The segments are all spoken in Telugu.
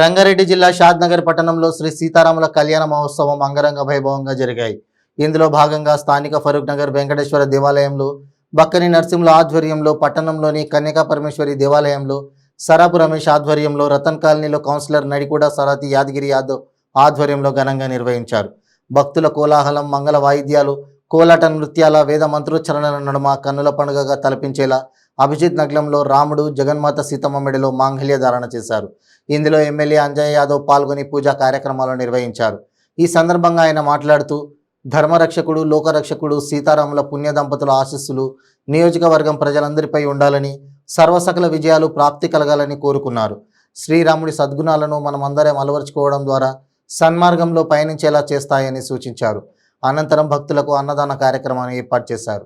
రంగారెడ్డి జిల్లా షాద్నగర్ పట్టణంలో శ్రీ సీతారాముల కళ్యాణ మహోత్సవం అంగరంగ వైభవంగా జరిగాయి. ఇందులో భాగంగా స్థానిక ఫరూక్ నగర్ వెంకటేశ్వర దేవాలయంలో బక్కని నరసింహుల ఆధ్వర్యంలో పట్టణంలోని కన్యకా పరమేశ్వరి దేవాలయంలో సరాపు రమేష్ ఆధ్వర్యంలో రతన్ కాలనీలో కౌన్సిలర్ నడికూడ సరాతి యాదగిరి యాదవ్ ఆధ్వర్యంలో ఘనంగా నిర్వహించారు. భక్తుల కోలాహలం మంగళ వాయిద్యాలు కోలాట నృత్యాల వేద మంత్రోచ్చరణల నడుమ కన్నుల పండుగగా తలపించేలా అభిజిత్ నగరంలో రాముడు జగన్మాత సీతమ్మ మెడలో మాంగళ్య ధారణ చేశారు. ఇందులో ఎమ్మెల్యే అంజయ్ యాదవ్ పాల్గొని పూజా కార్యక్రమాలు నిర్వహించారు. ఈ సందర్భంగా ఆయన మాట్లాడుతూ ధర్మరక్షకుడు లోకరక్షకుడు సీతారాముల పుణ్య దంపతుల ఆశీస్సులు నియోజకవర్గం ప్రజలందరిపై ఉండాలని సర్వసకల విజయాలు ప్రాప్తి కలగాలని కోరుకున్నారు. శ్రీరాముడి సద్గుణాలను మనమందరం అలవరుచుకోవడం ద్వారా సన్మార్గంలో పయనించేలా చేస్తాయని సూచించారు. అనంతరం భక్తులకు అన్నదాన కార్యక్రమాన్ని ఏర్పాటు చేశారు.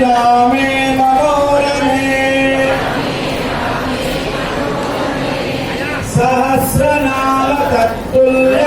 रामे मनोरमे सहस्रनाम तत्तुल्य